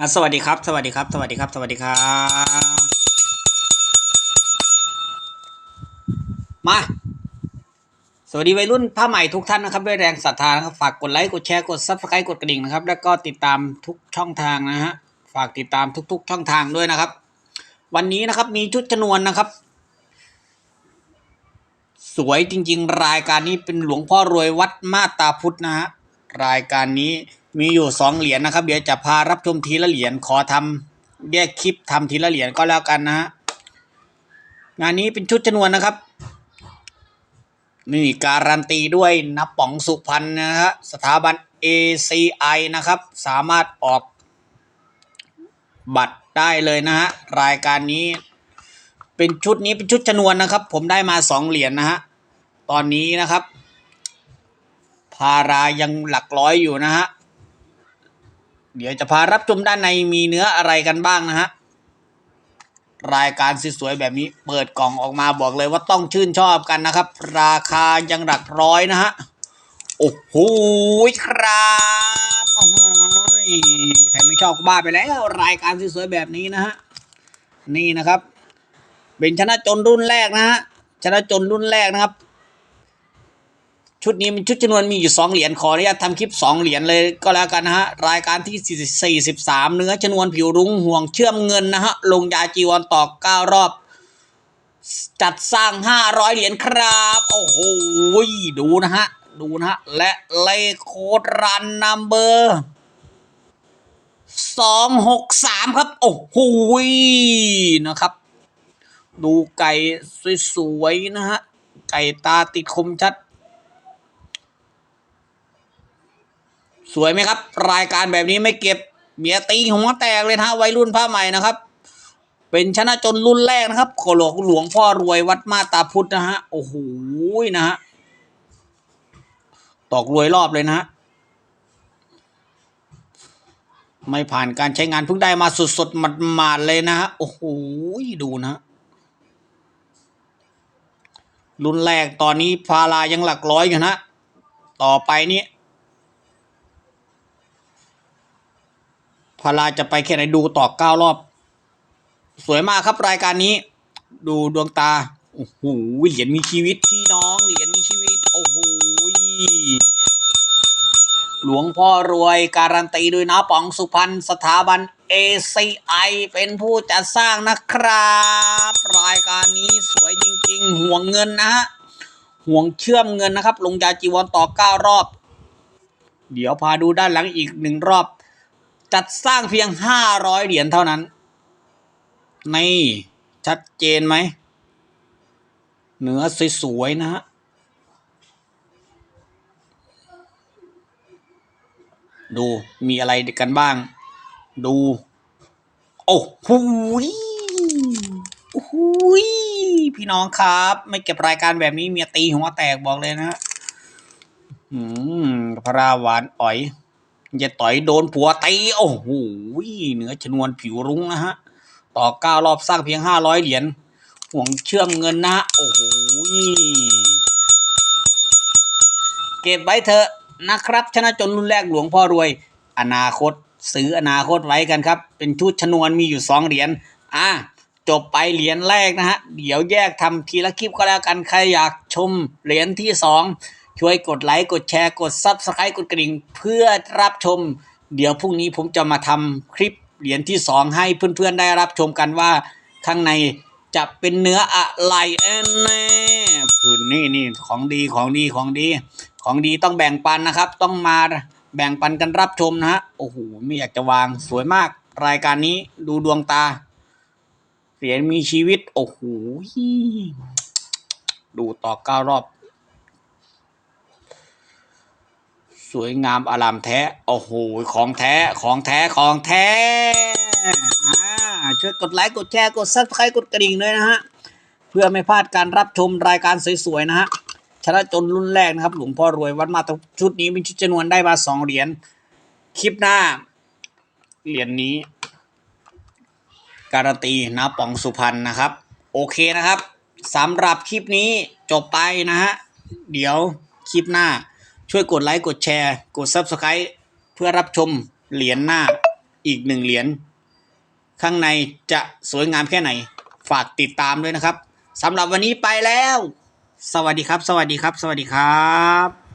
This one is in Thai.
อะสวัสดีครับ สวัสดีครับ สวัสดีครับ สวัสดีครับ มา สวัสดีวัยรุ่นผ้าใหม่ทุกท่านนะครับ ด้วยแรงศรัทธานะครับ ฝากกดไลค์ กดแชร์ กดซับสไครต์กดกระดิ่งนะครับ แล้วก็ติดตามทุกช่องทางนะฮะ ฝากติดตามทุก ๆ ช่องทางด้วยนะครับ วันนี้นะครับมีชุดจำนวนนะครับ สวยจริง ๆ รายการนี้เป็นหลวงพ่อรวยวัดมาตาพุทธนะฮะ รายการนี้ มีอยู่สองเหรียญนะครับ เดี๋ยวจะพารับชมทีละเหรียญขอทำแยกคลิปทำทีละเหรียญก็แล้วกันนะฮะงานนี้เป็นชุดจำนวนนะครับนี่การันตีด้วยนับป๋องสุพรรณนะฮะสถาบัน ACI นะครับ สามารถออกบัตรได้เลยนะฮะรายการนี้เป็นชุดนี้เป็นชุดจำนวนนะครับ ผมได้มาสองเหรียญนะฮะตอนนี้นะครับ พารายังหลักร้อยอยู่นะฮะ เดี๋ยวจะพารับชมด้านในมีเนื้ออะไรกันบ้างนะฮะ รายการสวยๆแบบนี้เปิดกล่องออกมาบอกเลยว่าต้องชื่นชอบกันนะครับ ราคายังหลักร้อยนะฮะ โอ้โหครับใครไม่ชอบก็บ้าไปแล้ว รายการสวยๆแบบนี้นะฮะ นี่นะครับ เป็นชนะจนรุ่นแรกนะฮะชนะจนรุ่นแรกนะครับ ชุดนี้เป็นชุดจำนวนมีอยู่สองเหรียญขออนุญาตทำคลิปสองเหรียญเลยก็แล้วกันนะฮะ รายการที่ 43 เนื้อจำนวนผิวรุ้งห่วงเชื่อมเงินนะฮะ ลงยาจีวรต่อ 9 รอบ จัดสร้าง 500 เหรียญครับ โอ้โหดูนะฮะ ดูนะฮะ และเลขโคดรันนัมเบอร์สองหกสามครับ โอ้โหนะครับ ดูไก่สวยๆนะฮะ ไก่ตาติดคมชัด สวยไหมครับ รายการแบบนี้ไม่เก็บเมียตีหัวแตกเลยนะวัยรุ่นผ้าใหม่นะครับ เป็นชนะจนรุ่นแรกนะครับโคโลหลวงพ่อรวยวัดมาตาพุทธนะฮะโอ้โหนะฮะตอกรวยรอบเลยนะฮะไม่ผ่านการใช้งานเพิ่งได้มาสดๆหมาดๆเลยนะฮะโอ้โหดูนะฮะรุ่นแรกตอนนี้พารายังหลักร้อยอยู่นะ ต่อไปนี้ พาราจะไปแค่ไหนดูต่อเก้ารอบ สวยมากครับรายการนี้ ดูดวงตา โอ้โหเหรียญมีชีวิตพี่น้องเหรียญมีชีวิต โอ้โหหลวงพ่อรวยการันตีด้วยนะป๋องสุพรรณสถาบัน ACI เป็นผู้จัดสร้างนะครับ รายการนี้สวยจริง ๆ ห่วงเงินนะฮะห่วงเชื่อมเงินนะครับ ลงยาจีวรต่อเก้ารอบ เดี๋ยวพาดูด้านหลังอีกหนึ่งรอบ จัดสร้างเพียงห้าร้อยเหรียญเท่านั้น นี่ ชัดเจนไหม เนื้อสวยๆนะฮะ ดูมีอะไรกันบ้าง ดู โอ้โหยโอ้โหยพี่น้องครับ ไม่เก็บรายการแบบนี้เมียตีหัวแตกบอกเลยนะฮะ อืมพระราหวานอ๋อย อย่าต่อยโดนผัวตีโอ้โหยเนื้อชนวนผิวรุ้งนะฮะ ต่อเก้ารอบสร้างเพียงห้าร้อยเหรียญห่วงเชื่อมเงินนะ โอ้โหเก็บไว้เถอะนะครับ ชนะจนรุ่นแรกหลวงพ่อรวย อนาคต ซื้ออนาคตไว้กันครับ เป็นชุดชนวนมีอยู่สองเหรียญอะจบไปเหรียญแรกนะฮะ เดี๋ยวแยกทำทีละคลิปก็แล้วกัน ใครอยากชมเหรียญที่สอง ช่วยกดไลค์ กดแชร์ กดซับสไครต์กดกระดิ่ง เพื่อรับชม เดี๋ยวพรุ่งนี้ผมจะมาทำคลิปเหรียญที่สองให้เพื่อนๆ ได้รับชมกันว่าข้างในจะเป็นเนื้ออะไรเอ็นแน่ผืนนี่นี่ของดีของดีของดี ของดีต้องแบ่งปันนะครับ ต้องมาแบ่งปันกันรับชมนะฮะโอ้โหไม่อยากจะวางสวยมาก รายการนี้ดูดวงตาเหรียญมีชีวิต โอ้โหดูต่อเก้ารอบ สวยงามอารามแท้ โอ้โห ของแท้ ของแท้ ของแท้ อ่า ช่วยกดไลค์ กดแชร์ กดซับสไครต์กดกระดิ่งด้วยนะฮะ เพื่อไม่พลาดการรับชมรายการสวยๆนะฮะ ชนะจนรุ่นแรกนะครับ หลวงพ่อรวยวัดมาตชุดนี้เป็นชุดจำนวนได้มาสองเหรียญ คลิปหน้า เหรียญนี้ การันตีนะป๋องสุพรรณนะครับ โอเคนะครับสำหรับคลิปนี้จบไปนะฮะ เดี๋ยวคลิปหน้า ช่วยกดไลค์กดแชร์ กด Subscribe เพื่อรับชมเหรียญหน้าอีกหนึ่งเหรียญข้างในจะสวยงามแค่ไหน ฝากติดตามด้วยนะครับสำหรับวันนี้ไปแล้ว สวัสดีครับ สวัสดีครับ สวัสดีครับ